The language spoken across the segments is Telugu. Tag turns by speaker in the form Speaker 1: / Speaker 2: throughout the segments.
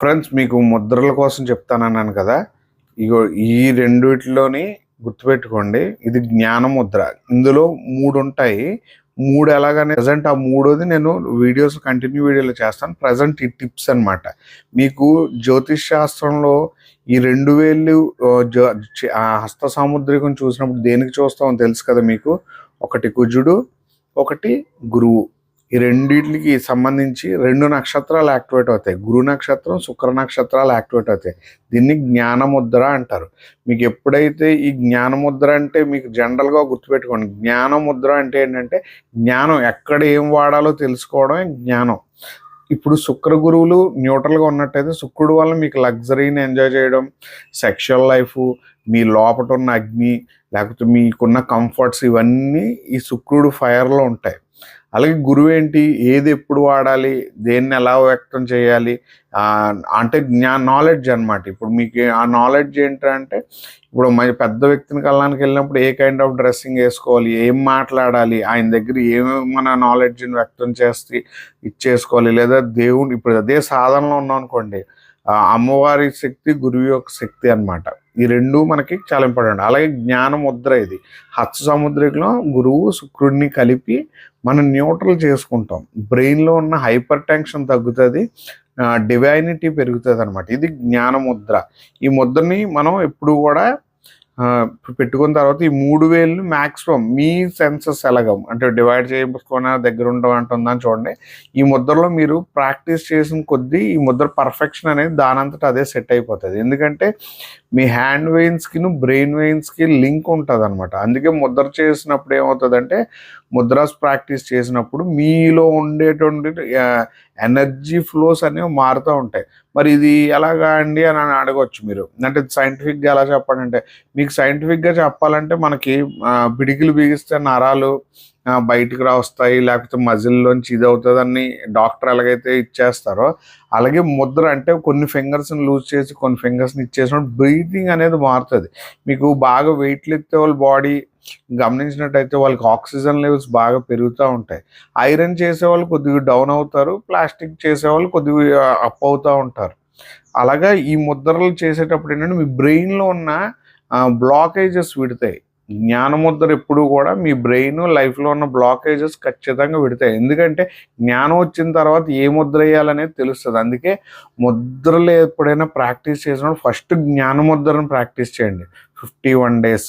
Speaker 1: ఫ్రెండ్స్ మీకు ముద్రల కోసం చెప్తానన్నాను కదా. ఇగో ఈ రెండిటిలోని గుర్తుపెట్టుకోండి. ఇది జ్ఞాన ముద్ర ఇందులో మూడు ఉంటాయి మూడు ఎలాగనే ప్రజెంట్ ఆ మూడోది నేను వీడియోస్ కంటిన్యూ వీడియోలో చేస్తాను. ప్రజెంట్ ఈ టిప్స్ అన్నమాట. మీకు జ్యోతిష్ శాస్త్రంలో ఈ రెండు వేలు ఆ హస్త సాముద్రికం చూసినప్పుడు దేనికి చూస్తామో తెలుసు కదా మీకు. ఒకటి కుజుడు ఒకటి గురువు. ఈ రెండింటికి సంబంధించి రెండు నక్షత్రాలు యాక్టివేట్ అవుతాయి. గురు నక్షత్రం శుక్ర నక్షత్రాలు యాక్టివేట్ అవుతాయి. దీన్ని జ్ఞానముద్ర అంటారు. మీకు ఎప్పుడైతే ఈ జ్ఞానముద్ర అంటే మీకు జనరల్గా గుర్తుపెట్టుకోండి. జ్ఞానముద్ర అంటే ఏంటంటే జ్ఞానం. ఎక్కడ ఏం వాడాలో తెలుసుకోవడమే జ్ఞానం. ఇప్పుడు శుక్ర గురువులు న్యూట్రల్గా ఉన్నట్టయితే శుక్రుడు వల్ల మీకు లగ్జరీని ఎంజాయ్ చేయడం సెక్షువల్ లైఫ్ మీ లోపట ఉన్న అగ్ని లేకపోతే మీకున్న కంఫర్ట్స్ ఇవన్నీ ఈ శుక్రుడు ఫైర్లో ఉంటాయి. అలాగే గురువు ఏంటి ఏది ఎప్పుడు వాడాలి దేన్ని ఎలా వ్యక్తం చేయాలి అంటే జ్ఞా నాలెడ్జ్ అనమాట ఇప్పుడు మీకు ఆ నాలెడ్జ్ ఏంటంటే ఇప్పుడు మరి పెద్ద వ్యక్తిని కళ్ళానికి వెళ్ళినప్పుడు ఏ కైండ్ ఆఫ్ డ్రెస్సింగ్ వేసుకోవాలి ఏం మాట్లాడాలి ఆయన దగ్గర ఏమేమి మన నాలెడ్జ్ని వ్యక్తం చేస్తే ఇచ్చేసుకోవాలి లేదా దేవుడు ఇప్పుడు అదే సాధనలో ఉన్నాం అనుకోండి అమ్మవారి శక్తి గురువు యొక్క శక్తి అన్నమాట. ఈ రెండు మనకి చాలా ఇంపార్టెంట్ అలాగే జ్ఞాన ముద్ర ఇది. హత్స సముద్రికలో గురువు శుక్రుడిని కలిపి మనం న్యూట్రల్ చేసుకుంటాం. బ్రెయిన్లో ఉన్న హైపర్ టెన్షన్ తగ్గుతుంది డివైనిటీ పెరుగుతుంది అనమాట ఇది జ్ఞాన ముద్ర. ఈ ముద్రని మనం ఎప్పుడు కూడా పెట్టుకున్న తర్వాత ఈ మూడు వేలు మ్యాక్సిమం మీ సెన్సెస్ ఎలాగం అంటే డివైడ్ చేసుకున్న దగ్గర ఉండడం అంటుందని చూడండి. ఈ ముద్రలో మీరు ప్రాక్టీస్ చేసిన కొద్దీ ఈ ముద్ర పర్ఫెక్షన్ అనేది దానంతట అదే సెట్ అయిపోతుంది. ఎందుకంటే మీ హ్యాండ్ వెయిన్స్కి బ్రెయిన్ వెయిన్స్కి లింక్ ఉంటుంది అనమాట అందుకే ముద్ర చేసినప్పుడు ఏమవుతుందంటే ముద్రాస్ ప్రాక్టీస్ చేసినప్పుడు మీలో ఉండేటువంటి ఎనర్జీ ఫ్లోస్ అనేవి మారుతూ ఉంటాయి. మరి ఇది ఎలాగా అండి అని అని అడగవచ్చు మీరు. అంటే సైంటిఫిక్గా ఎలా చెప్పండి అంటే మీకు సైంటిఫిక్గా చెప్పాలంటే మనకి పిడికిలు బిగిస్తే నరాలు బయటికి రా వస్తాయి లేకపోతే మజిల్లోంచి ఇది అవుతుందని డాక్టర్ ఎలాగైతే ఇచ్చేస్తారో అలాగే ముద్ర అంటే కొన్ని ఫింగర్స్ని లూజ్ చేసి కొన్ని ఫింగర్స్ని ఇచ్చేసినప్పుడు బ్రీతింగ్ అనేది మారుతుంది. మీకు బాగా వెయిట్లు ఎత్తే వాళ్ళ బాడీ గమనించినట్టయితే వాళ్ళకి ఆక్సిజన్ లెవెల్స్ బాగా పెరుగుతూ ఉంటాయి. ఐరన్ చేసేవాళ్ళు కొద్దిగా డౌన్ అవుతారు ప్లాస్టిక్ చేసేవాళ్ళు కొద్దిగా అప్ అవుతూ ఉంటారు. అలాగా ఈ ముద్రలు చేసేటప్పుడు ఏంటంటే మీ బ్రెయిన్లో ఉన్న బ్లాకేజెస్ విడతాయి. జ్ఞానముద్ర ఎప్పుడు కూడా మీ బ్రెయిన్ లైఫ్లో ఉన్న బ్లాకేజెస్ ఖచ్చితంగా విడతాయి. ఎందుకంటే జ్ఞానం వచ్చిన తర్వాత ఏ ముద్ర వేయాలనేది తెలుస్తుంది. అందుకే ముద్రలు ఎప్పుడైనా ప్రాక్టీస్ చేసినప్పుడు ఫస్ట్ జ్ఞానముద్రను ప్రాక్టీస్ చేయండి. Fifty one days.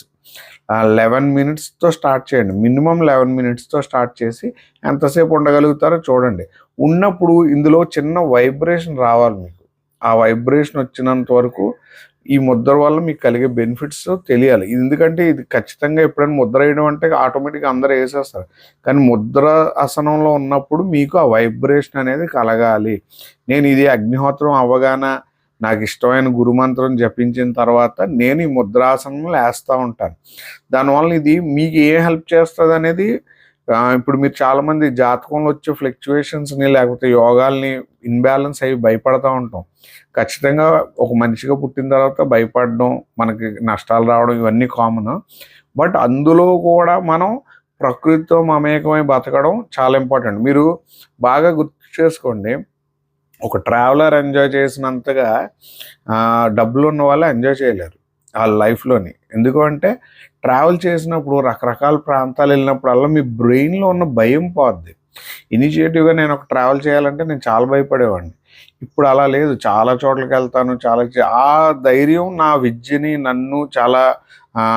Speaker 1: లెవెన్ మినిట్స్తో స్టార్ట్ చేయండి. మినిమం లెవెన్ మినిట్స్తో స్టార్ట్ చేసి ఎంతసేపు ఉండగలుగుతారో చూడండి. ఉన్నప్పుడు ఇందులో చిన్న వైబ్రేషన్ రావాలి మీకు. ఆ వైబ్రేషన్ వచ్చినంత వరకు ఈ ముద్ర వల్ల మీకు కలిగే బెనిఫిట్స్ తెలియాలి. ఎందుకంటే ఇది ఖచ్చితంగా ఎప్పుడైనా ముద్ర వేయడం అంటే ఆటోమేటిక్గా అందరూ వేసేస్తారు. కానీ ముద్ర ఆసనంలో ఉన్నప్పుడు మీకు ఆ వైబ్రేషన్ అనేది కలగాలి. నేను ఇది అగ్నిహోత్రం అవ్వగానే నాకు ఇష్టమైన గురుమంత్రం జపించిన తర్వాత నేను ఈ ముద్రాసనంలో వేస్తూ ఉంటాను. దానివల్ల ఇది మీకు ఏం హెల్ప్ చేస్తుంది అనేది ఇప్పుడు మీరు చాలామంది జాతకంలో వచ్చే ఫ్లక్చువేషన్స్ని లేకపోతే యోగాల్ని ఇన్బ్యాలెన్స్ అయ్యి భయపడతా ఉంటాం. ఖచ్చితంగా ఒక మనిషిగా పుట్టిన తర్వాత భయపడడం మనకి నష్టాలు రావడం ఇవన్నీ కామన్ బట్ అందులో కూడా మనం ప్రకృతితో మమేకమై బతకడం చాలా ఇంపార్టెంట్ మీరు బాగా గుర్తు చేసుకోండి ఒక ట్రావెలర్ ఎంజాయ్ చేసినంతగా డబ్బులు ఉన్న వాళ్ళు ఎంజాయ్ చేయలేరు వాళ్ళ లైఫ్లోని ఎందుకంటే ట్రావెల్ చేసినప్పుడు రకరకాల ప్రాంతాలు వెళ్ళినప్పుడల్లా మీ బ్రెయిన్లో ఉన్న భయం పోద్ది. ఇనిషియేటివ్గా నేను ఒక ట్రావెల్ చేయాలంటే నేను చాలా భయపడేవాడిని. ఇప్పుడు అలా లేదు. చాలా చోట్లకి వెళ్తాను చాలా ఆ ధైర్యం నా విద్యని నన్ను చాలా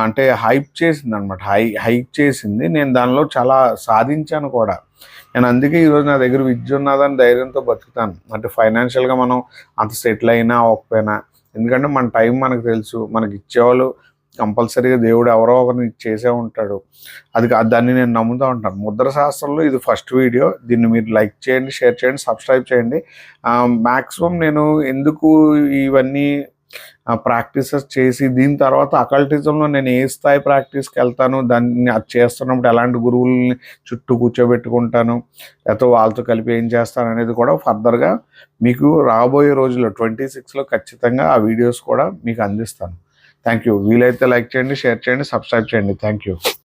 Speaker 1: అంటే హైప్ చేసింది అనమాట హై హైప్ చేసింది. నేను దానిలో చాలా సాధించాను కూడా. నేను అందుకే ఈరోజు నా దగ్గర విద్య ఉన్నదని ధైర్యంతో బతుకుతాను. అంటే ఫైనాన్షియల్గా మనం అంత సెటిల్ అయినా అవ్వకపోయినా ఎందుకంటే మన టైం మనకు తెలుసు. మనకి ఇచ్చేవాళ్ళు కంపల్సరీగా దేవుడు ఎవరో ఒకరిని చేసే ఉంటాడు. అది దాన్ని నేను నమ్ముతూ ఉంటాను. ముద్ర శాస్త్రంలో ఇది ఫస్ట్ వీడియో దీన్ని మీరు లైక్ చేయండి షేర్ చేయండి సబ్స్క్రైబ్ చేయండి. మ్యాక్సిమం నేను ఎందుకు ఇవన్నీ ప్రాక్టీసెస్ చేసి దీని తర్వాత అకల్టిజంలో నేను ఏ స్థాయి ప్రాక్టీస్కి వెళ్తాను దాన్ని అది చేస్తున్నప్పుడు ఎలాంటి గురువుల్ని చుట్టూ కూర్చోబెట్టుకుంటాను లేకపోతే వాళ్ళతో కలిపి ఏం చేస్తాను అనేది కూడా ఫర్దర్గా మీకు రాబోయే రోజుల్లో ట్వంటీ సిక్స్లో ఖచ్చితంగా ఆ వీడియోస్ కూడా మీకు అందిస్తాను. థ్యాంక్ యూ వీలైతే లైక్ చేయండి షేర్ చేయండి సబ్స్క్రైబ్ చేయండి. Thank you